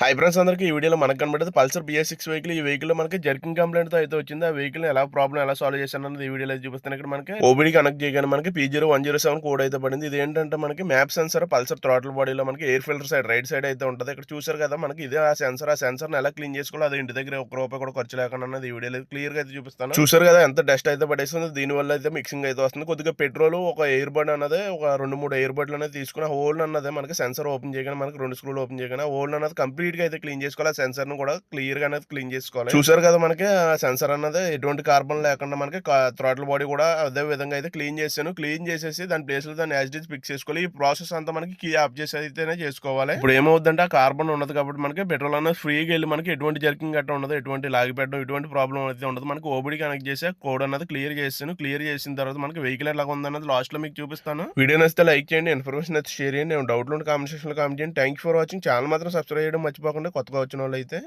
Hi friends అందరికీ ఈ వీడియోలో మనకు కనబడేది పల్సర్ బిఎస్ సిక్స్ వెహికల్ ఈ వెహికల్ మనకి జర్కింగ్ కంప్లైంట్తో అయితే వచ్చింది. ఆ వెహికల్ ఎలా ప్రాబ్లం ఎలా సాల్వ్ చేశాను అన్నది ఈ వీడియోలో చూపిస్తాను. ఇక్కడ మనకి ఓబిడి కనెక్ట్ చేయగానే మనకి P zero one zero seven code అయితే పడింది. ఇది ఏంటంటే మనకి మ్యాప్ సెన్సర్ పల్సర్ థ్రాటల్ బాడీలో మనకి air filter side right side అయితే ఉంటుంది. ఇక్కడ చూసారు కదా మనకి ఇదే ఆ సెన్సర్ ఆ సెన్సర్ ఎలా క్లీన్ చేసుకోవాలి అది ఇంటి దగ్గర ఒక రూపాయి కూడా ఖర్చు లేకుండా అన్నది ఈ వీడియోలో క్లియర్గా అయితే చూపిస్తాను. చూసారు కదా ఎంత డస్ట్ అయితే పడేస్తుంది దీని వల్ల అయితే మిక్సింగ్ అయితే వస్తుంది. కొద్దిగా పెట్రోల్ ఒక ఎయిర్ బడ్ అన్నది ఒక రెండు మూడు ఎయిర్ బడ్లు అనేది తీసుకుని హోల్డ్ అన్నది మనకి సెన్సర్ ఓపెన్ చేయగానే మనకి రెండు స్క్రూలు ఓపెన్ చేయగానే హోల్డ్ అన్నది కంప్లీట్ నీట్గా అయితే క్లీన్ చేసుకోవాలి. ఆ సెన్సర్ కూడా క్లియర్గా అనేది క్లీన్ చేసుకోవాలి. చూసారు కదా మనకి సెన్సర్ అన్నది ఎటువంటి కార్బన్ లేకుండా మనకి థ్రాటల్ బాడీ కూడా అదే విధంగా అయితే క్లీన్ చేశాను. క్లీన్ చేసేసి దాని ప్లేస్లో దాన్ని యాజ్ ఫిక్స్ చేసుకోవాలి. ఈ ప్రాసెస్ అంతా మనకి కీ ఆఫ్ చేసి అయితేనే చేసుకోవాలి. ఇప్పుడు ఏమవుతుందంటే ఆ కార్బన్ ఉన్నది కాబట్టి మనకి పెట్రోల్ అనేది ఫ్రీగా వెళ్ళి మనకి ఎటువంటి జర్కింగ్ గట్ట ఉండదు. ఎటువంటి లాగి పెట్టడం ఎటువంటి ప్రాబ్లం అయితే ఉండదు. మనకి ఓబిడి కనెక్ట్ చేసే కోడ్ అన్నది క్లియర్ చేస్తాను క్లియర్ చేసిన తర్వాత మనకి వెహికల్ ఎలా ఉందన్నది లాస్ట్లో మీకు చూపిస్తాను. వీడియో నచ్చితే లైక్ చేయండి ఇన్ఫర్మేషన్ అయితే షేర్ చేయండి. డౌట్లు ఉంటే కామెంట్ సెక్షన్లో కామెంట్ చేయండి. థ్యాంక్ ఫర్ వాచింగ్ ఛానల్ మాత్రం సబ్స్క్రైబ్ చేయడం మర్చిపోకుండా కొత్తగా వచ్చిన వాళ్ళు అయితే